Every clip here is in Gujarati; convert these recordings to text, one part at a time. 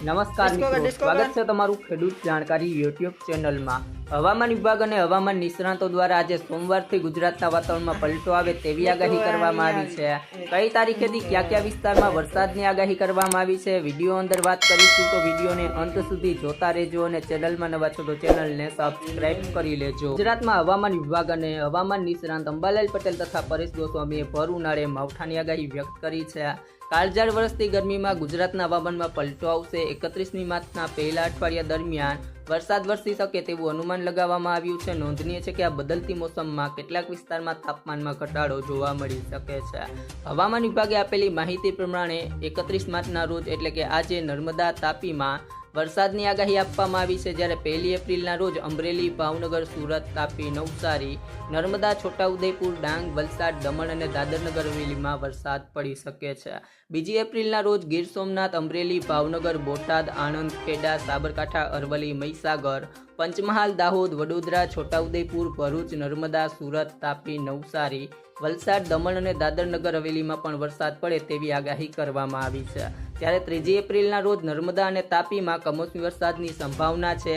નમસ્કાર મિત્રો સ્વાગત છે તમારું ખેડૂત જાણકારી યુટ્યુબ ચેનલમાં. હવામાન વિભાગ અને હવામાન નિષ્ણાતો દ્વારા આજે સોમવારથી ગુજરાતના વાતાવરણમાં પલટો આવે તેવી આગાહી કરવામાં આવી છે. કઈ તારીખેથી કયા કયા વિસ્તારમાં વરસાદની આગાહી કરવામાં આવી છે વીડિયો અંદર વાત કરીશું તો વિડીયોને અંત સુધી જોતા રહેજો અને ચેનલમાં નવા છો તો ચેનલને સબસ્ક્રાઇબ કરી લેજો. ગુજરાતમાં હવામાન વિભાગ અને હવામાન નિષ્ણાંત અંબાલાલ પટેલ તથા પરેશ ગોસ્વામીએ ભર ઉનાળે માવઠાની આગાહી વ્યક્ત કરી છે. કાળઝાળ વરસતી ગરમીમાં ગુજરાતના હવામાનમાં પલટો આવશે. એકત્રીસમી માર્ચના પહેલા અઠવાડિયા દરમિયાન વરસાદ વરસી શકે તેવું અનુમાન લગાવવામાં આવ્યું છે. નોંધનીય છે કે આ બદલતી મોસમમાં કેટલાક વિસ્તારમાં તાપમાનમાં ઘટાડો જોવા મળી શકે છે. હવામાન વિભાગે આપેલી માહિતી પ્રમાણે એકત્રીસ માર્ચના રોજ એટલે કે આજે નર્મદા તાપીમાં વરસાદની આગાહી આપવામાં આવી છે જ્યારે પહેલી એપ્રિલના રોજ અમરેલી, ભાવનગર, સુરત, તાપી, નવસારી, નર્મદા, છોટાઉદેપુર, ડાંગ, વલસાડ, દમણ અને દાદરનગર હવેલીમાં વરસાદ પડી શકે છે. બીજી એપ્રિલના રોજ ગીર સોમનાથ, અમરેલી, ભાવનગર, બોટાદ, આણંદ, ખેડા, સાબરકાંઠા, અરવલ્લી, મહીસાગર પંચમહાલ, દાહોદ, વડોદરા, છોટાઉદેપુર, ભરૂચ, નર્મદા, સુરત, તાપી, નવસારી, વલસાડ, દમણ અને દાદરનગર હવેલીમાં પણ વરસાદ પડે તેવી આગાહી કરવામાં આવી છે. ત્યારે ત્રીજી એપ્રિલના રોજ નર્મદા અને તાપીમાં કમોસમી વરસાદની સંભાવના છે.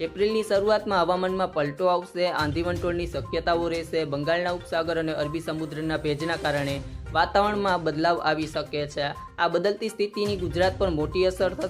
એપ્રિલની શરૂઆતમાં હવામાનમાં પલટો આવશે, આંધી વંટોળની શક્યતાઓ રહેશે, બંગાળના ઉપસાગર અને અરબી સમુદ્રના ભેજના કારણે વાતાવરણમાં બદલાવ આવી શકે છે. આ બદલતી સ્થિતિની ગુજરાત પર મોટી અસર